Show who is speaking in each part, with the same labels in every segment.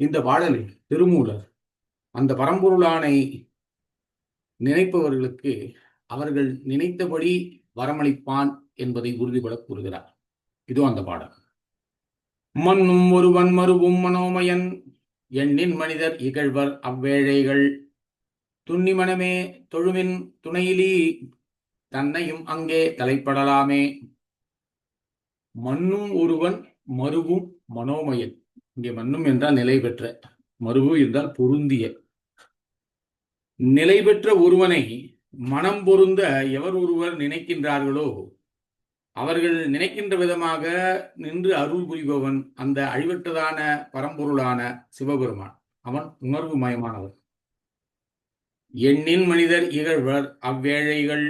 Speaker 1: இந்த பாடலில் திருமூலர் அந்த பரம்பொருளானை நினைப்பவர்களுக்கு அவர்கள் நினைத்தபடி வரமளிப்பான் என்பதை உறுதிபட கூறுகிறார். இதோ அந்த பாடல். மண்ணும் ஒருவன் மருவும் மனோமயன் எண்ணின் மனிதர் இகழ்வர் அவ்வேழைகள். துண்ணி மனமே தொழுவின் துணையிலி தன்னையும் அங்கே தலைப்படலாமே. மண்ணும் ஒருவன் மருவும் மனோமயன் இங்கே மண்ணும் என்றால் நிலை பெற்ற மருவு என்றால் பொருந்திய. நிலை பெற்ற ஒருவனை மனம் பொருந்த எவர் ஒருவர் நினைக்கின்றார்களோ அவர்கள் நினைக்கின்ற விதமாக நின்று அருள் புரிபவன் அந்த அழிவற்றதான பரம்பொருளான சிவபெருமான். அவன் உணர்வு மயமானவன். எண்ணின் மனிதர் இகழ்வர் அவ்வேழைகள்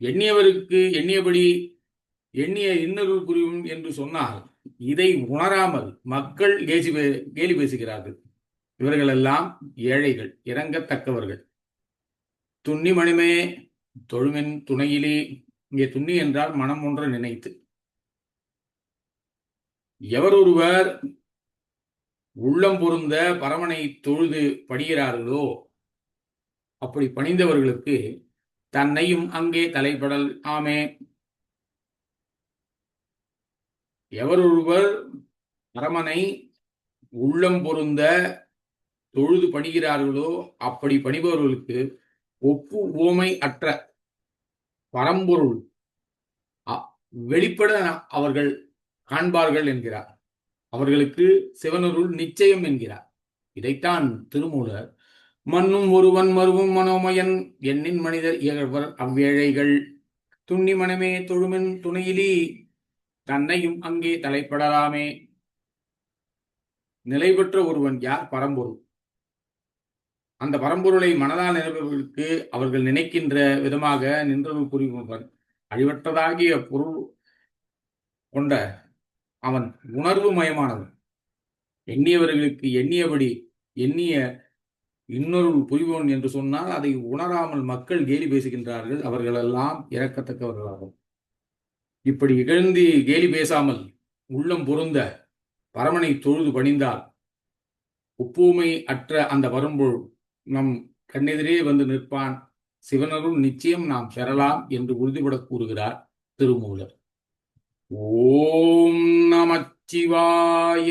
Speaker 1: எண்ணியவருக்கு எண்ணியபடி எண்ணிய இன்னருள் புரியும் என்று சொன்னால் இதை உணராமல் மக்கள் கேசி பே- கேலி பேசுகிறார்கள். இவர்களெல்லாம் ஏழைகள் இறங்கத்தக்கவர்கள் துண்ணி மணிமே தொழுமின் துணையிலே. இங்கே துண்ணி என்றால் மனம் ஒன்று நினைத்து. எவர் ஒருவர் உள்ளம் பொருந்த பரவனை தொழுது படுகிறார்களோ அப்படி பணிந்தவர்களுக்கு தன்னையும் அங்கே தலைப்படல். ஆமே எவரொருவர் பரமனை உள்ளம் பொருந்த தொழுது பணிகிறார்களோ அப்படி பணிபவர்களுக்கு ஒப்பு ஓமை அற்ற பரம்பொருள் அ- வெளிப்பட அவர்கள் காண்பார்கள் என்கிறார். அவர்களுக்கு சிவனருள் நிச்சயம் என்கிறார். இதைத்தான் திருமூலர் மண்ணும் ஒருவன் மருவும் மனோமயன் எண்ணின் மனிதர் இயல்வர் அவ்வேழைகள் துண்ணி மனமே தொழுமின் துணையிலி தன்னையும் அங்கே தலைப்படலாமே. நிலைபெற்ற ஒருவன் யார்? பரம்பொருள். அந்த பரம்பொருளை மனதால் நினைப்பவர்களுக்கு அவர்கள் நினைக்கின்ற விதமாக நின்றது புரிபவன். அழிவற்றதாகிய பொருள் கொண்ட அவன் உணர்வு மயமானவன். எண்ணியவர்களுக்கு எண்ணியபடி எண்ணிய இன்னொரு புரிபவன் என்று சொன்னால் அதை உணராமல் மக்கள் கேலி பேசுகின்றார்கள். அவர்களெல்லாம் இறக்கத்தக்கவர்களாகும் இப்படி இகழ்ந்து கேலி பேசாமல் உள்ளம் பொருந்த பரமனை தொழுது பணிந்தால் ஒப்புமை அற்ற அந்த வரும்பொருள் நம் கண்ணெதிரே வந்து நிற்பான் சிவனருள் நிச்சயம் நாம் பெறலாம் என்று உறுதிபட கூறுகிறார் திருமூலர். ஓம் நமச்சிவாய